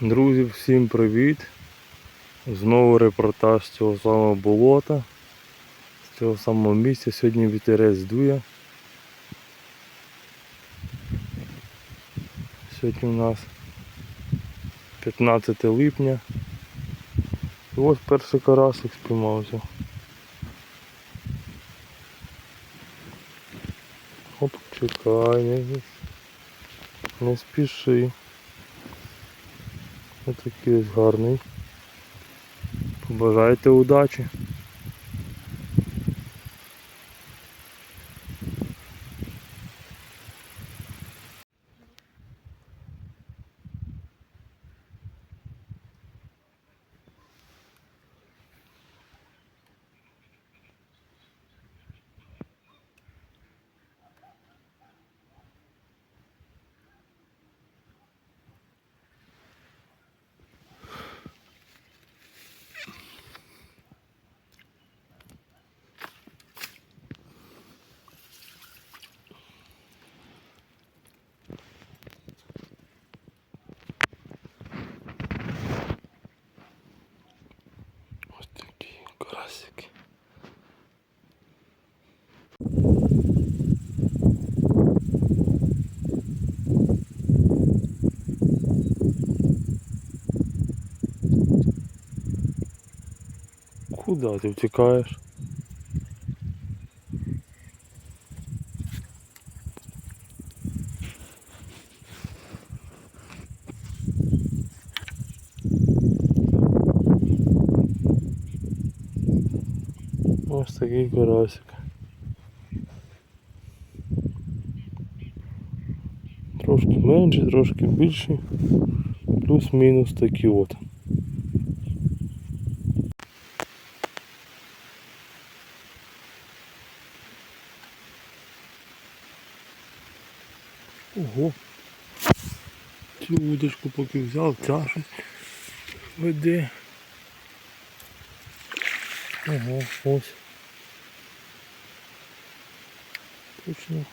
Друзі, всім привіт! Знову репортаж з цього самого болота, з цього самого місця. Сьогодні вітерець дує. Сьогодні у нас 15 липня. І ось перший карасик спіймався. Оп, чекай, не, спіши. Ось такий ось гарний. Побажайте удачі. Ось такі карасики. Куда ти втікаєш? Такий карасик. Трошки менший, трошки більший. Плюс-мінус такі от. Ого. Цю удочку поки взяв, тяжесть веде. Ого, ось. Точно.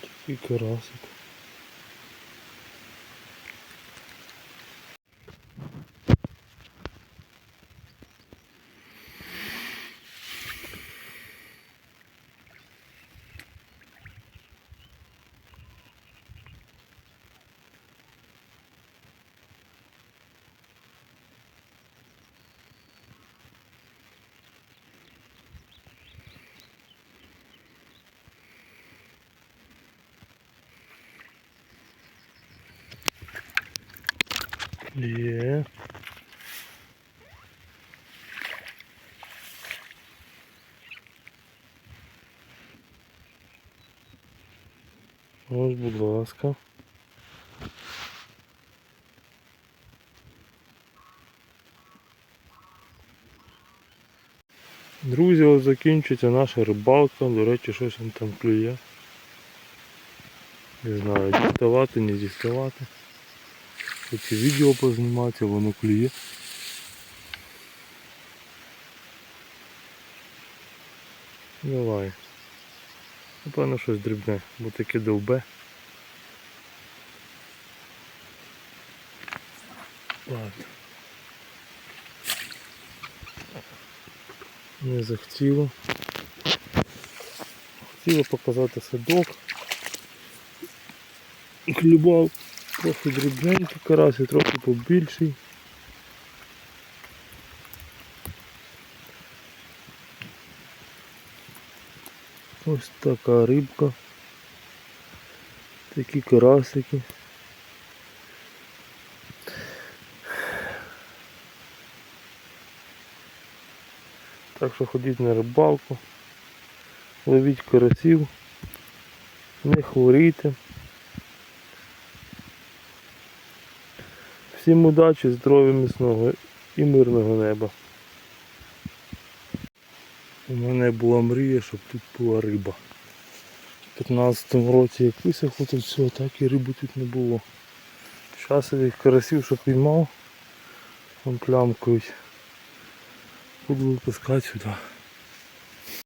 Такий карасик. Є. Ось, будь ласка. Друзі, ось закінчується наша рибалка. До речі, щось він там клює. Не знаю, діставати, не діставати. Хочу відео познімати, воно клює. Давай. Напевно щось дрібне, бо таке довбе. Ладно. Не захотіло. Хотіло показати садок. Клював трохи дрібненький карась, трохи побільший. Ось така рибка. Такі карасики. Так що ходіть на рибалку, ловіть карасів, не хворійте. Всім удачі, здоров'я міцного і мирного неба. У мене була мрія, щоб тут була риба. У 15-му році як висохло тут все, так і риби тут не було. Зараз я їх карасів, що піймав, вон плямкують. Буду випускати сюди.